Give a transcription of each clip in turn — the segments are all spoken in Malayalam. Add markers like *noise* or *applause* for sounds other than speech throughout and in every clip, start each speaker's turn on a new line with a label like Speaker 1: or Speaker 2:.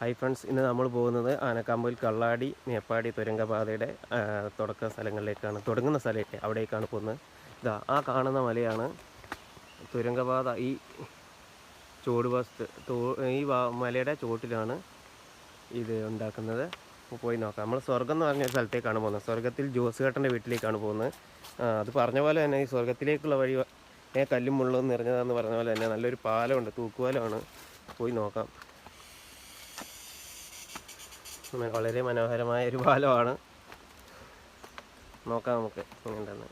Speaker 1: ഹായ് ഫ്രണ്ട്സ് ഇന്ന് നമ്മൾ പോകുന്നത് ആനക്കാമ്പൂൽ കള്ളാടി മേപ്പാടി തുരങ്കപാതയുടെ തുടക്ക സ്ഥലങ്ങളിലേക്കാണ് തുടങ്ങുന്ന സ്ഥലമൊക്കെ അവിടേക്കാണ് പോകുന്നത്. ഇതാ ആ കാണുന്ന മലയാണ് തുരങ്കപാത. ഈ ചുവടുവശത്ത് തോ- ഈ മലയുടെ ചുവട്ടിലാണ് ഇത് ഉണ്ടാക്കുന്നത്. പോയി നോക്കാം. നമ്മൾ സ്വർഗം എന്ന് പറഞ്ഞ സ്ഥലത്തേക്കാണ് പോകുന്നത്. സ്വർഗത്തിൽ ജോസുകേട്ടന്റെ വീട്ടിലേക്കാണ് പോകുന്നത്. അത് പറഞ്ഞ പോലെ തന്നെ ഈ സ്വർഗത്തിലേക്കുള്ള വഴി കല്ലും മുള്ളും നിറഞ്ഞതാന്ന് പറഞ്ഞ പോലെ തന്നെ നല്ലൊരു പാലമുണ്ട് തൂക്കുപാലമാണ്. പോയി നോക്കാം. വളരെ മനോഹരമായ ഒരു പാലമാണ്. നോക്കാം നമുക്ക് എങ്ങനെയുണ്ടെന്ന്.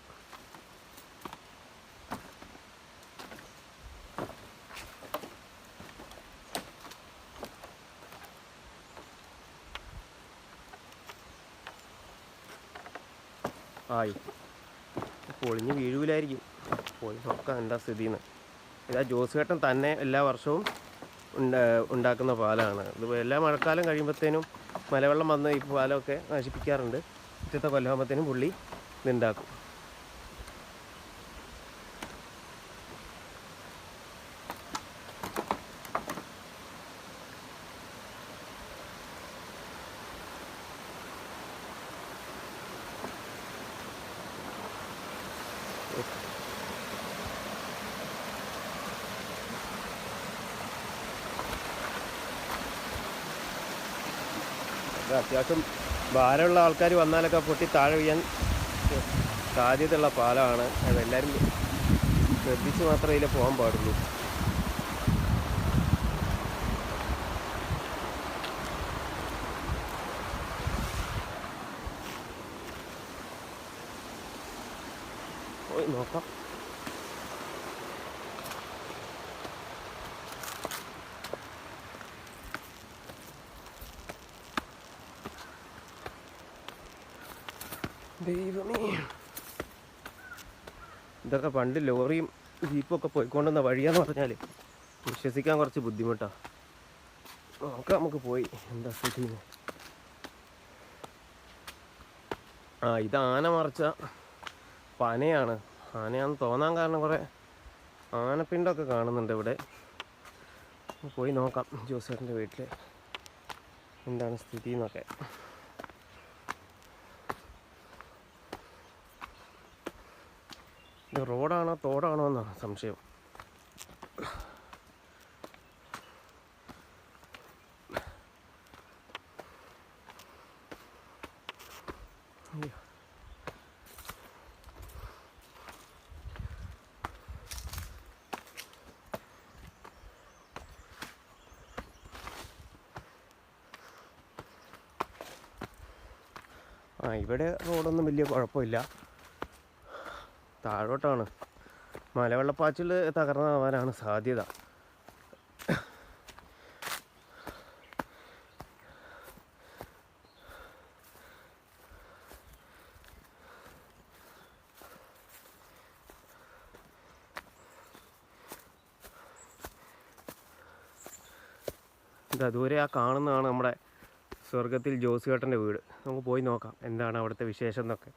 Speaker 1: ആയി. പൊളിഞ്ഞ് വീഴൂലായിരിക്കും. പോയി നോക്കാം എന്താ സ്ഥിതിന്ന്. ഇതാ ജോസുകേട്ടൻ തന്നെ എല്ലാ വർഷവും ഉണ്ടാക്കുന്ന പാലാണ്. ഇത് എല്ലാ മഴക്കാലം കഴിയുമ്പോഴത്തേനും മലവെള്ളം വന്ന് ഈ പാലമൊക്കെ നശിപ്പിക്കാറുണ്ട്. ഉച്ചത്തെ കൊല്ലാമ്പത്തിനും പുള്ളി ഇതുണ്ടാക്കും ഇത് അത്യാവശ്യം ഭാരമുള്ള ആൾക്കാർ വന്നാലൊക്കെ പൊട്ടി താഴെ വീഴാൻ സാധ്യതയുള്ള പാലമാണ്. അതെല്ലാവരും ശ്രദ്ധിച്ച് മാത്രമേ ഇതിൽ പോകാൻ പാടുള്ളൂ പോയി നോക്കാം ഇതൊക്കെ പണ്ട് ലോറിയും ജീപ്പൊക്കെ പോയിക്കൊണ്ടുവന്ന വഴിയാന്ന് പറഞ്ഞാൽ വിശ്വസിക്കാൻ കുറച്ച് ബുദ്ധിമുട്ടാണ് നോക്കാം നമുക്ക് പോയി. എന്താ സ്ഥിതി? ആ ഇത് ആന മറിച്ച പനയാണ്. ആനയാന്ന് തോന്നാൻ കാരണം കുറേ ആനപ്പിണ്ടൊക്കെ കാണുന്നുണ്ട് ഇവിടെ. പോയി നോക്കാം ജോസേട്ടന്റെ വീട്ടിൽ എന്താണ് സ്ഥിതി എന്നൊക്കെ. റോഡാണോ തോടാണോ എന്നാണ് സംശയം. ആ ഇവിടെ റോഡൊന്നും വലിയ കുഴപ്പമില്ല താഴോട്ടാണ്. മലവെള്ളപ്പാച്ചിൽ തകർന്നാവാനാണ് സാധ്യത. ഇതാ ദൂരെ ആ കാണുന്നതാണ് നമ്മുടെ സ്വർഗത്തിൽ ജോസ് കേട്ടന്റെ വീട്. നമുക്ക് പോയി നോക്കാം. എന്താണ് അവിടുത്തെ വിശേഷം എന്നൊക്കെ.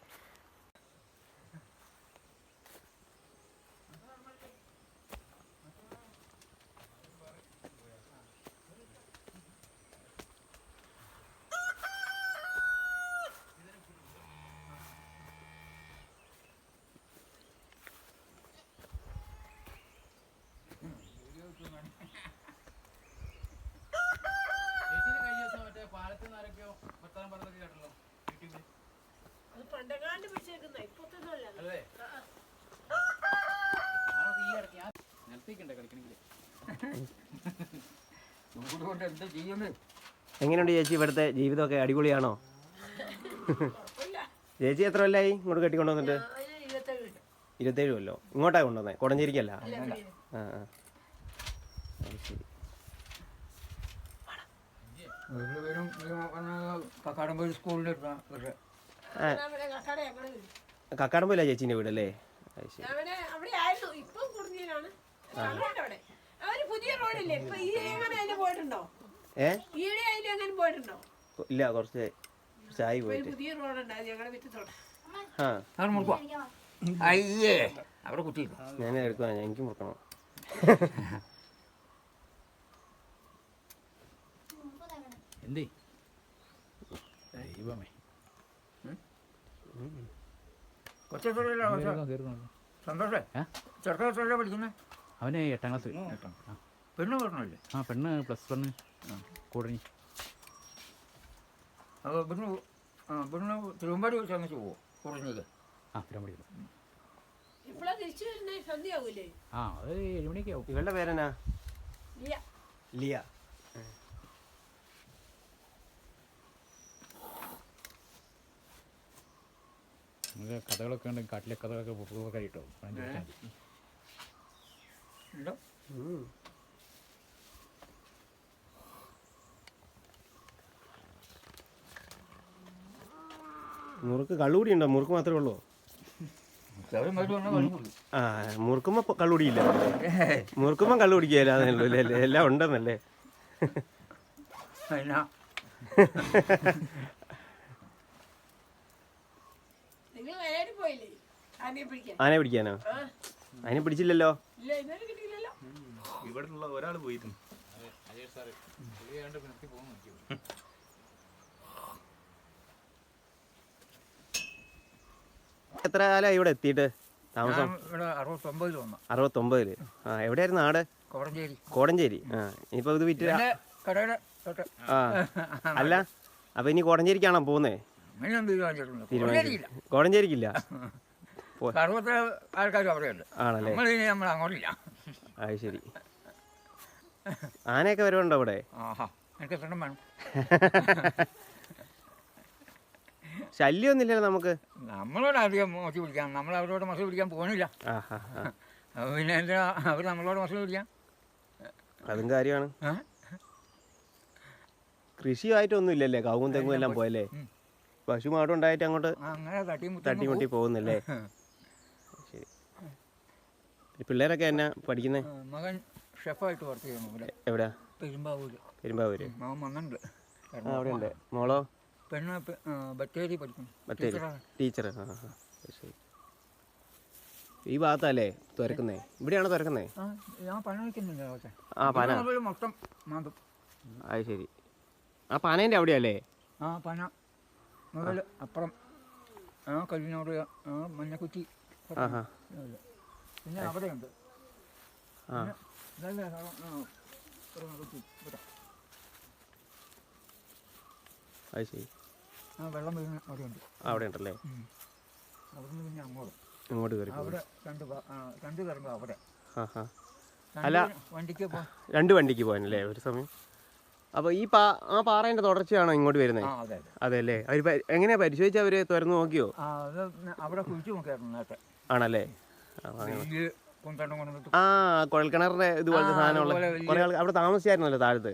Speaker 1: *laughs* എങ്ങനെയുണ്ട് ചേച്ചി ഇവിടുത്തെ ജീവിതമൊക്കെ? അടിപൊളിയാണോ? ചേച്ചി എത്ര കൊല്ലായി ഇങ്ങോട്ട്
Speaker 2: കെട്ടിക്കൊണ്ടുവന്നിട്ട്? ഇരുപത്തേഴ്
Speaker 1: കൊല്ലോ. ഇങ്ങോട്ടാ കൊണ്ടുവന്നേ? കൊടഞ്ചേരിക്കല്ല?
Speaker 2: അല്ല ഇവിടെ
Speaker 1: ആ ആ. ശരി.
Speaker 2: സ്കൂളിന്റെ
Speaker 1: കക്കാടമ്പല്ല ചേച്ചീന്റെ വീടല്ലേ? അത്
Speaker 2: അവിടെ അവിടെ ഇപ്പം കുടുങ്ങിയാണ് ഞങ്ങളുണ്ട് അവിടെ അവർ പുതിയ റോഡില്ലേ? ഇപ്പൊ ഈ എങ്ങനെ പോയിട്ടുണ്ടോ?
Speaker 1: ഏ?
Speaker 2: ഈടെ പോയിട്ടുണ്ടോ?
Speaker 1: ഇല്ല കുറച്ച് ചായ
Speaker 3: അയ്യേ. അവിടെ കുത്തിയിരിക്കും.
Speaker 1: ഞാൻ എടുക്കാം എനിക്ക് മുറുക്കണം.
Speaker 4: എന്തേ? ദൈവമേ.
Speaker 3: സന്തോഷേ.
Speaker 4: ഏ?
Speaker 3: ചെറുക്കൻ എത്രയിലാ പഠിക്കുന്നത്
Speaker 4: അവന് എട്ടാം ക്ലാസ്.
Speaker 3: പെണ്ണ് പറഞ്ഞല്ലേ?
Speaker 4: ആ പെണ്ണ് പ്ലസ് വണ് കൂടണി.
Speaker 3: അപ്പോൾ ഇവിടുന്ന് ആ ഇവിടുന്ന് തിരുവമ്പാടി ചെന്നിട്ട് പോവോ കുറഞ്ഞത്.
Speaker 4: ആ സ്ഥിരം പഠിക്കുന്നു
Speaker 2: ഇപ്പഴാ തിരിച്ചു വരുന്നേ സന്ധ്യയാവൂലേ?
Speaker 4: ആ അത് ഏഴുമണിയൊക്കെ ആവും.
Speaker 1: ഇവളുടെ പേരെന്നാ?
Speaker 2: ഇല്ല
Speaker 1: ലിയ
Speaker 4: നമുക്ക് കഥകളൊക്കെ ഉണ്ടെങ്കിൽ കാട്ടിലെ കഥകളൊക്കെ പുസ്തകമൊക്കെ കിട്ടും
Speaker 1: മുറുക്ക് കള്ളുകൂടി ഉണ്ടോ? മുറുക്ക് മാത്രമേ ഉള്ളൂ? ആ മുറുക്കുമ്പോ കള്ളുകൂടിയില്ല മുറുക്കുമ്പോ കള്ളു കുടിക്കുകയല്ല അല്ലേ? എല്ലാം ഉണ്ടെന്നല്ലേ *laughs*
Speaker 3: എന്നാ
Speaker 2: നിങ്ങൾ വയനാട്ടിൽ പോയില്ലേ ആനയെ
Speaker 1: പിടിക്കാനോ?
Speaker 2: ആ.
Speaker 1: അതിനെ പിടിച്ചില്ലല്ലോ?
Speaker 2: ഇല്ല ഇന്നലെ കിട്ടിയില്ലല്ലോ.
Speaker 5: ഇവിടെയുള്ള ഒരാൾ പോയിരുന്നു.
Speaker 1: എത്ര കാലമായി ഇവിടെ എത്തിയിട്ട് താമസം?
Speaker 3: അറുപത്തൊമ്പതിൽ
Speaker 1: ആ എവിടെയായിരുന്നു ആട്?
Speaker 3: കോടഞ്ചേരി.
Speaker 1: കോടഞ്ചേരി. ആ ഇനിയിപ്പോ ഇത് വിറ്റ് അല്ല അപ്പൊ ഇനി കോടഞ്ചേരിക്കാണോ പോകുന്നേ?
Speaker 3: അങ്ങനെ ഞാൻ തീരുമാനിച്ചിട്ടുണ്ട്.
Speaker 1: കോടഞ്ചേരിക്കില്ല?
Speaker 3: അറുപത്തി ആൾക്കാരും അവിടെയുണ്ട്.
Speaker 1: ആണല്ലേ?
Speaker 3: നമ്മളിനി നമ്മൾ അങ്ങോട്ടില്ല.
Speaker 1: അത് ശരി ആനയൊക്കെ വരുന്നുണ്ടോ ഇവിടെ
Speaker 3: ആഹാ എനിക്ക് എത്ര വേണം? *laughs*
Speaker 1: ശല്യമൊന്നുമില്ലല്ലോ നമുക്ക്?
Speaker 3: നമ്മളോട് അധികം മസി പിടിക്കാൻ നമ്മൾ അവരോട് മസി പിടിക്കാൻ പോകണില്ല പിന്നെ എന്തിനാ അവർ നമ്മളോട് മസി പിടിക്കാൻ
Speaker 1: അതും കാര്യമാണ്? കൃഷിയായിട്ടൊന്നും ഇല്ലല്ലേ കവുങ്ങും തെങ്ങും എല്ലാം പോയല്ലേ. പശു മാടും ഉണ്ടായിട്ട് അങ്ങോട്ട്
Speaker 3: തട്ടിമുട്ടി
Speaker 1: പോകുന്നില്ലേ? ശരി. പിള്ളേരൊക്കെ എന്നാ പഠിക്കുന്നേ?
Speaker 3: മകൻ ഷെഫായിട്ട് വർക്ക് ചെയ്യുന്നു
Speaker 1: എവിടെ?
Speaker 3: പെരുമ്പാവൂര്.
Speaker 1: പെരുമ്പാവൂര്.
Speaker 3: മകൻ വന്നിട്ടുണ്ട്.
Speaker 1: അവിടെ ഉണ്ട് മോളോ?
Speaker 3: പെണ്ണ് ബത്തേരി പഠിക്കുന്നു.
Speaker 1: ബത്തേരി. ടീച്ചർ ആ ശരി ഈ ഭാഗത്തല്ലേ തുരക്കുന്നേ? ഇവിടെയാണോ തുരക്കുന്നേ?
Speaker 3: ആ
Speaker 1: പന.
Speaker 3: മൊത്തം
Speaker 1: അത് ശരി. ആ പനേന്റെ അവിടെയല്ലേ?
Speaker 3: ആ പന. മുതൽ അപ്പുറം ആ കല്ലിനോട് ആ മഞ്ഞക്കുറ്റി. പിന്നെ അവിടെയുണ്ട്. ഇതല്ലേ.
Speaker 1: അത് ശരി.
Speaker 3: ആ വെള്ളം വീഴുന്ന അവിടെയുണ്ട്.
Speaker 1: അവിടെ ഉണ്ടല്ലേ
Speaker 3: അവിടുന്ന് പിന്നെ അങ്ങോട്ട്.
Speaker 1: അങ്ങോട്ട് കയറി
Speaker 3: അവിടെ രണ്ട് രണ്ട് കയറുമ്പോൾ അവിടെ.
Speaker 1: അല്ല.
Speaker 3: വണ്ടിക്ക്
Speaker 1: രണ്ട് വണ്ടിക്ക് പോകാനല്ലേ ഒരു സമയം? അപ്പോൾ ഈ പാ ആ പാറേന്റെ തുടർച്ചയാണോ ഇങ്ങോട്ട് വരുന്നത്
Speaker 3: അതെ
Speaker 1: അല്ലേ അവർ എങ്ങനെയാ പരിശോധിച്ച അവർ തുറന്നു നോക്കിയോ?
Speaker 3: അവിടെ കുഴിച്ചു നോക്കിയായിരുന്നു നേരത്തെ.
Speaker 1: ആണല്ലേ? ആ, കൊഴൽക്കിണറിന്റെ ഇതുപോലത്തെ സാധനമുള്ള കൊറേ ആൾ അവിടെ താമസിച്ചായിരുന്നല്ലോ താഴത്ത്.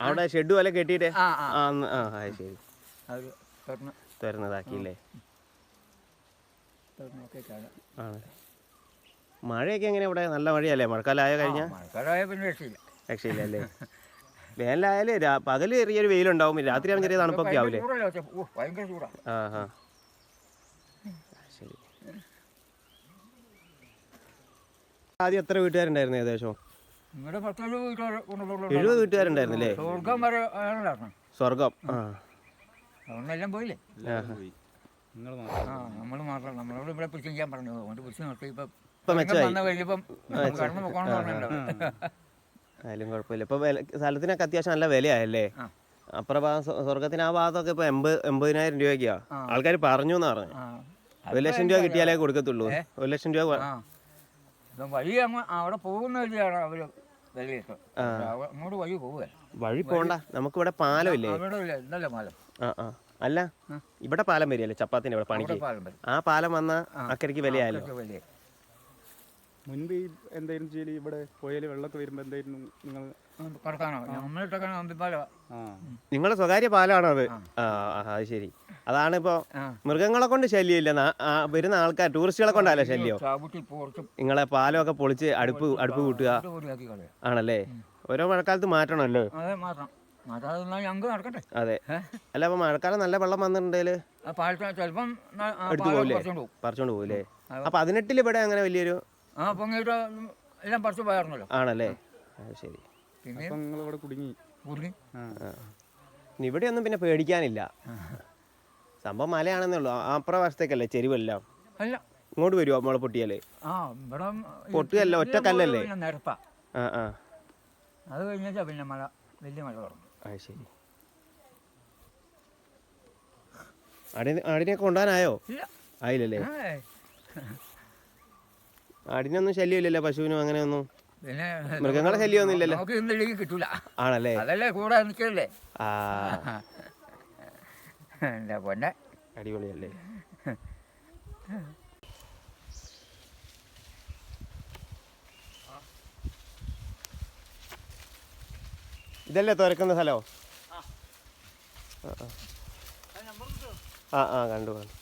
Speaker 1: അവിടെ ഷെഡ് പോലെ കെട്ടിയിട്ട്?
Speaker 3: ആ ആ.
Speaker 1: ശരി. തുറന്നതാക്കിയില്ലേ? ആണ്. മഴയൊക്കെ എങ്ങനെ ഇവിടെ? നല്ല മഴയല്ലേ? മഴക്കാലമായ കഴിഞ്ഞ?
Speaker 3: മഴക്കാലമായ പിന്നെ രക്ഷയില്ല.
Speaker 1: രക്ഷയില്ല അല്ലേ? *laughs* വേനലായാലേ പകൽ ചെറിയൊരു വെയിലുണ്ടാവും. രാത്രിയാണ് ചെറിയ തണുപ്പൊക്കെ ആവില്ലേ ആ ശരി. ആദ്യം എത്ര വീട്ടുകാരുണ്ടായിരുന്നു ഏകദേശം? എഴുപത് വീട്ടുകാരുണ്ടായിരുന്നില്ലേ?
Speaker 3: സ്വർഗം വരെ
Speaker 1: സ്വർഗം. ആ.
Speaker 3: പോയില്ലേ? നമ്മൾ മാത്രം. നമ്മളോട് ഇവിടെ പിടിച്ച് ചെയ്യാൻ പറഞ്ഞു. അതുകൊണ്ട് പിടിച്ച് നിർത്തി. ഇപ്പം
Speaker 1: ഇപ്പം മെച്ചമായി.
Speaker 3: വന്ന കഴിഞ്ഞപ്പം കടന്നു പോകണം പറഞ്ഞിട്ടുണ്ടാവും
Speaker 1: ആയാലും കുഴപ്പമില്ല. ഇപ്പൊ വില സ്ഥലത്തിനൊക്കെ അത്യാവശ്യം നല്ല വിലയായല്ലേ. അപ്പുറ ഭാഗം സ്വ- സ്വർഗത്തിന് ആ ഭാഗത്തൊക്കെ ഇപ്പൊ എൺപത് എൺപതിനായിരം രൂപയ്ക്കാ. ആൾക്കാർ പറഞ്ഞു എന്ന് പറഞ്ഞു.
Speaker 3: ആ.
Speaker 1: ഒരു ലക്ഷം രൂപ കിട്ടിയാലേ കൊടുക്കത്തുള്ളൂ. ഒരു ലക്ഷം രൂപ കൊ-
Speaker 3: ആ. ഇപ്പം വഴി അങ്ങ് അവിടെ പോകുന്ന വഴിയാണ് അവർ വിലയിട്ട്. അങ്ങോട്ട് വഴി പോവുക
Speaker 1: വഴി പോണ്ട. നമുക്കിവിടെ പാലം ഇല്ലേ?
Speaker 3: അവിടെ ഇല്ല
Speaker 1: ആ ആ. അല്ല ഇവിടെ പാലം വരികയല്ലേ? ചപ്പാത്തിന്റെ ഇവിടെ പണിക്ക്.
Speaker 3: പാലം വരും.
Speaker 1: ആ പാലം വന്ന. അക്കരയ്ക്ക് വിലയായല്ലോ.
Speaker 3: വലിയ
Speaker 5: മുൻപ് ഈ എന്തായിരുന്നു ചെയ്യൽ? ഇവിടെ പുഴയിൽ വെള്ളമൊക്കെ വരുമ്പോൾ എന്തായിരുന്നു നിങ്ങൾ
Speaker 3: കടക്കാനോ? നമ്മളിട്ടൊക്കെ
Speaker 5: ആ.
Speaker 1: സ്വകാര്യ പാലമാണോ അത്? ആ. ആ, അത് ശരി. അതാണ് ഇപ്പൊ മൃഗങ്ങളെ കൊണ്ട് ശല്യമില്ല. നാ- ആ, വരുന്ന ആൾക്കാർ ടൂറിസ്റ്റുകളെ കൊണ്ടല്ല ശല്യം?
Speaker 3: ചാവുട്ടി പോർച്ചും
Speaker 1: നിങ്ങളെ പാലമൊക്കെ പൊളിച്ച് അടുപ്പ് അടുപ്പ് കൂട്ടുക.
Speaker 3: കളയാം.
Speaker 1: ആണല്ലേ? ഓരോ മഴക്കാലത്ത് മാറ്റണമല്ലോ.
Speaker 3: അതെ മാറ്റാം മാറ്റാതെ നിന്നാൽ ഞങ്ങൾക്ക് നടക്കട്ടെ.
Speaker 1: അതെ? അല്ല അപ്പൊ മഴക്കാലം നല്ല വെള്ളം വന്നിട്ടുണ്ടെങ്കിൽ
Speaker 3: ആ പാലത്തിന് ചിലപ്പം ന- ആ
Speaker 1: എടുത്തു
Speaker 3: പാലം
Speaker 1: പോകില്ലേ
Speaker 3: പറിച്ചോണ്ട് പോകും
Speaker 1: പറിച്ചോണ്ട് പോകില്ലേ
Speaker 3: അതെ.
Speaker 1: അപ്പൊ പതിനെട്ടിൽ ഇവിടെ അങ്ങനെ വലിയൊരു
Speaker 3: ആ പൊങ്ങിയിട്ട് എല്ലാം പറിച്ചു പോയായിരുന്നല്ലോ
Speaker 1: ആണല്ലേ? അത് ശരി.
Speaker 3: പിന്നെ?
Speaker 5: അപ്പം നിങ്ങൾ ഇവിടെ കുടുങ്ങി.
Speaker 3: കുടുങ്ങി?
Speaker 5: ആ.
Speaker 1: ഒന്നും പിന്നെ പേടിക്കാനില്ല. സംഭവം മലയാണെന്നേ ഉള്ളൂ ആ അപ്പുറവശത്തേക്കല്ലേ ചെരുവെല്ലാം?
Speaker 3: അല്ല.
Speaker 1: ഇങ്ങോട്ട് വരുമോ നമ്മളെ പൊട്ടിയാൽ?
Speaker 3: ആ ഇവിടെ
Speaker 1: ഒറ്റ കല്ലല്ലേ?
Speaker 3: നിരപ്പാ.
Speaker 1: ആ ആ.
Speaker 3: അത് കഴിഞ്ഞാൽ പിന്നെ മഴ വലിയ മഴ തുടങ്ങും.
Speaker 1: അത് ശരി. ആടിനെ കൊണ്ടാനായോ കൊണ്ടുപോകാനായോ?
Speaker 3: ഇല്ല.
Speaker 1: ആയില്ലല്ലേ. ആടിനൊന്നും ശല്യമില്ലല്ലോ പശുവിനും അങ്ങനെയൊന്നും.
Speaker 3: പിന്നെ
Speaker 1: മൃഗങ്ങളെ ശല്യമൊന്നും ഇല്ലല്ലോ
Speaker 3: നമുക്ക് ഇന്നില്ലെങ്കിൽ കിട്ടൂല.
Speaker 1: ആണല്ലേ?
Speaker 3: അതല്ലേ കൂടെ നിൽക്കല്ലേ
Speaker 1: ആ.
Speaker 3: എന്താ പൊന്നെ.
Speaker 1: അടിപൊളിയല്ലേ? ഇതല്ലേ തുറക്കുന്ന സ്ഥലമോ ആ, ആ. ആ ആ കണ്ടു കണ്ടു.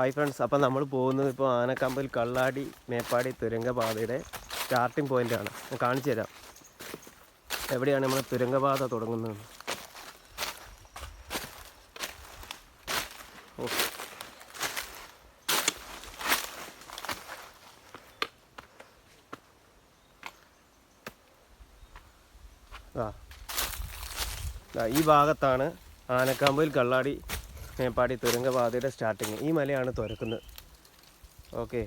Speaker 1: ഹായ് ഫ്രണ്ട്സ് അപ്പോൾ നമ്മൾ പോകുന്നത് ഇപ്പോൾ ആനക്കമ്പിൽ കള്ളാടി മേപ്പാടി തുരങ്കപാതയുടെ സ്റ്റാർട്ടിംഗ് പോയിന്റാണ് ഞാൻ കാണിച്ചു തരാം. എവിടെയാണ് നമ്മൾ തുരങ്കപാത തുടങ്ങുന്നത്? ഓ. ഈ ഭാഗത്താണ് ആനക്കാമ്പയിൽ കള്ളാടി മേപ്പാടി തുരങ്കപാതയുടെ സ്റ്റാർട്ടിങ് ഈ മലയാണ് തുരക്കുന്നത്. ഓക്കെ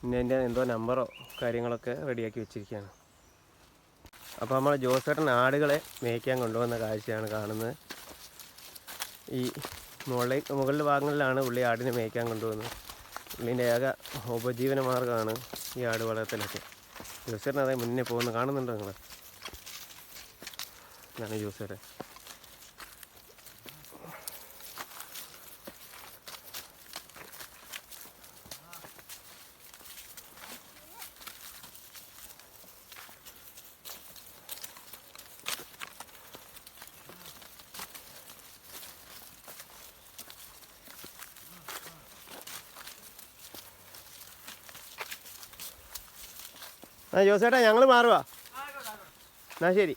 Speaker 1: പിന്നെ എന്റെ എന്തോ നമ്പറോ കാര്യങ്ങളൊക്കെ റെഡിയാക്കി വെച്ചിരിക്കുകയാണ്. അപ്പോൾ നമ്മൾ ജോസേട്ടൻ ആടുകളെ മേയ്ക്കാൻ കൊണ്ടുവന്ന കാഴ്ചയാണ് കാണുന്നത്. ഈ മുകളിൽ മുകളിലെ ഭാഗങ്ങളിലാണ് പുള്ളി ആടിനെ മേയ്ക്കാൻ കൊണ്ടുവന്നത്. പുള്ളീന്റെ ഏക ഉപജീവന മാർഗമാണ് ഈ ആട് വളർത്തലൊക്കെ. ജോസേട്ടൻ അതായത് മുന്നേ പോകുന്നത് കാണുന്നുണ്ടോ നിങ്ങൾ ഇതാണ് യൂസ് ആ ജോസേട്ടാ ഞങ്ങൾ മാറുവാ. എന്നാ ശരി.